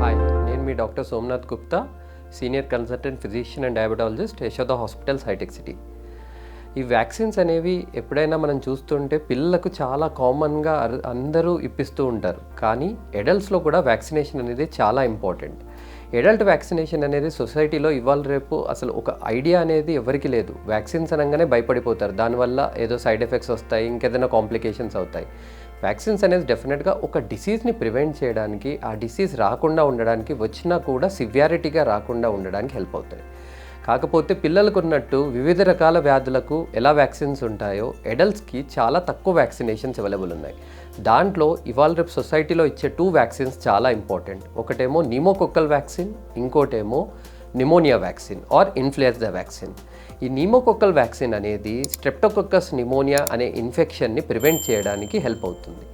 Hi నేను మీ doctor Somnath Gupta senior consultant physician and diabetologist Yashoda hospitals Hitec City. ఈ vaccines అనేవి ఎప్పుడైనా మనం చూస్తుంటే పిల్లలకు చాలా కామన్గా అందరూ ఇప్పిస్తూ ఉంటారు. కానీ ఎడల్ట్స్లో కూడా వ్యాక్సినేషన్ అనేది చాలా ఇంపార్టెంట్. ఎడల్ట్ వ్యాక్సినేషన్ అనేది సొసైటీలో ఇవాళ రేపు అసలు ఒక ఐడియా అనేది ఎవరికి లేదు. వ్యాక్సిన్స్ అనగానే భయపడిపోతారు. దానివల్ల ఏదో సైడ్ ఎఫెక్ట్స్ వస్తాయి ఇంకేదైనా కాంప్లికేషన్స్ అవుతాయి. వ్యాక్సిన్స్ అనేది డెఫినెట్గా ఒక డిసీజ్ని ప్రివెంట్ చేయడానికి ఆ డిసీజ్ రాకుండా ఉండడానికి వచ్చినా కూడా సివియారిటీగా రాకుండా ఉండడానికి హెల్ప్ అవుతాయి. కాకపోతే పిల్లలకు ఉన్నట్టు వివిధ రకాల వ్యాధులకు ఎలా వ్యాక్సిన్స్ ఉంటాయో ఎడల్ట్స్కి చాలా తక్కువ వ్యాక్సినేషన్స్ అవైలబుల్ ఉన్నాయి. దాంట్లో ఇవాళ రేపు సొసైటీలో ఇచ్చే టూ వ్యాక్సిన్స్ చాలా ఇంపార్టెంట్ ఒకటేమో నిమోకొక్కల్ వ్యాక్సిన్ ఇంకోటేమో pneumonia vaccine or influenza vaccine ఈ నీమోకొక్కల్ వ్యాక్సిన్ అనేది స్ట్రెప్టోకొక్కస్ నిమోనియా అనే ఇన్ఫెక్షన్ని ప్రివెంట్ చేయడానికి హెల్ప్ అవుతుంది.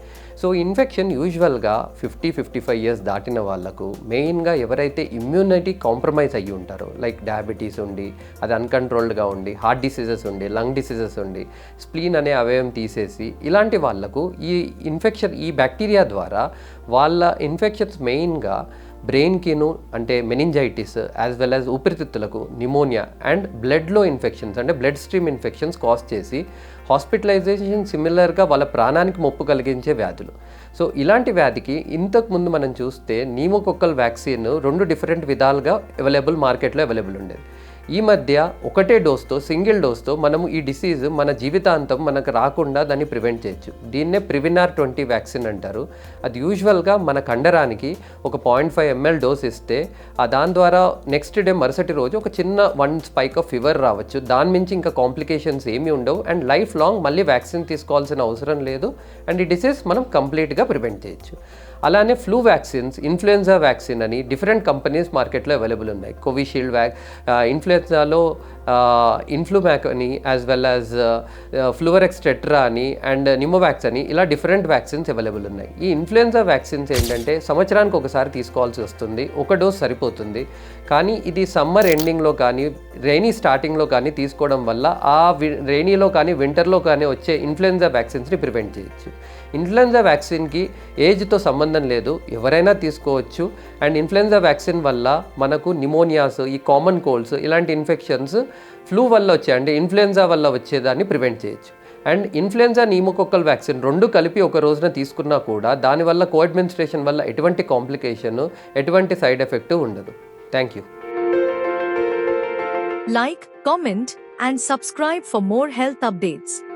సో ఇన్ఫెక్షన్ యూజువల్గా ఫిఫ్టీ ఫిఫ్టీ ఫైవ్ ఇయర్స్ దాటిన వాళ్ళకు మెయిన్గా ఎవరైతే ఇమ్యూనిటీ కాంప్రమైజ్ అయ్యి ఉంటారో లైక్ డయాబెటీస్ ఉండి అది అన్కంట్రోల్డ్గా ఉండి హార్ట్ డిసీజెస్ ఉండి లంగ్ డిసీజెస్ ఉండి స్ప్లీన్ అనే అవయవం తీసేసి ఇలాంటి వాళ్ళకు ఈ ఇన్ఫెక్షన్ ఈ బ్యాక్టీరియా ద్వారా వాళ్ళ ఇన్ఫెక్షన్స్ మెయిన్గా బ్రెయిన్కిను అంటే మెనింజైటిస్ యాజ్ వెల్ యాజ్ ఊపిరితిత్తులకు నిమోనియా అండ్ బ్లడ్లో ఇన్ఫెక్షన్స్ అంటే బ్లడ్ స్ట్రీమ్ ఇన్ఫెక్షన్స్ కాస్ చేసి హాస్పిటలైజేషన్ సిమిలర్గా వాళ్ళ ప్రాణానికి ముప్పు కలిగించే వ్యాధులు. సో ఇలాంటి వ్యాధికి ఇంతకు ముందు మనం చూస్తే నీమోకొక్కల్ వ్యాక్సిన్ రెండు డిఫరెంట్ విధాలుగా అవైలబుల్ మార్కెట్లో అవైలబుల్ ఉండేది. ఈ మధ్య ఒకటే డోస్తో సింగిల్ డోస్తో మనము ఈ డిసీజ్ మన జీవితాంతం మనకు రాకుండా దాన్ని ప్రివెంట్ చేయొచ్చు. దీన్నే ప్రివినార్ ట్వంటీ వ్యాక్సిన్ అంటారు. అది యూజువల్గా మన కండరానికి ఒక పాయింట్ ఫైవ్ ఎంఎల్ డోస్ ఇస్తే ఆ దాని ద్వారా నెక్స్ట్ డే మరుసటి రోజు ఒక చిన్న వన్ స్పైక్ ఆఫ్ ఫీవర్ రావచ్చు. దాని మించి ఇంకా కాంప్లికేషన్స్ ఏమీ ఉండవు. అండ్ లైఫ్ లాంగ్ మళ్ళీ వ్యాక్సిన్ తీసుకోవాల్సిన అవసరం లేదు. అండ్ ఈ డిసీజ్ మనం కంప్లీట్గా ప్రివెంట్ చేయొచ్చు. అలానే ఫ్లూ వ్యాక్సిన్స్ ఇన్ఫ్లుయెన్జా వ్యాక్సిన్ అని డిఫరెంట్ కంపెనీస్ మార్కెట్లో అవైలబుల్ ఉన్నాయి. కోవిషీల్డ్ వ్యాక్ ఇన్ఫ్లుయెన్జాలో ఇన్ఫ్లూమ్యాక్ అని as well as Fluarix Tetra అని అండ్ నిమోవాక్స్ అని ఇలా డిఫరెంట్ వ్యాక్సిన్స్ అవైలబుల్ ఉన్నాయి. ఈ ఇన్ఫ్లుయెన్జా వ్యాక్సిన్స్ ఏంటంటే సంవత్సరానికి ఒకసారి తీసుకోవాల్సి వస్తుంది ఒక డోస్ సరిపోతుంది. కానీ ఇది సమ్మర్ ఎండింగ్లో కానీ రైనీ స్టార్టింగ్లో కానీ తీసుకోవడం వల్ల ఆ రైనీలో కానీ వింటర్లో కానీ వచ్చే ఇన్ఫ్లుయెన్జా వ్యాక్సిన్స్ని ప్రివెంట్ చేయొచ్చు. ఇన్ఫ్లుయెన్జా వ్యాక్సిన్కి ఏజ్తో సంబంధం లేదు ఎవరైనా తీసుకోవచ్చు. అండ్ ఇన్ఫ్లుయెన్జా వ్యాక్సిన్ వల్ల మనకు నిమోనియాస్ ఈ కామన్ కోల్డ్స్ ఇలాంటి ఇన్ఫెక్షన్స్ ఫ్లూ వల్ల వచ్చే అంటే ఇన్ఫ్లుయెన్జా వల్ల వచ్చేదాన్ని ప్రివెంట్ చేయొచ్చు. అండ్ ఇన్ఫ్లుయెన్జా నీమోకొక్కల్ వ్యాక్సిన్ రెండు కలిపి ఒక రోజున తీసుకున్నా కూడా దానివల్ల కోఅడ్మినిస్ట్రేషన్ వల్ల ఎటువంటి కాంప్లికేషన్ ఎటువంటి సైడ్ ఎఫెక్ట్ ఉండదు. Thank you. Like comment and subscribe for more health updates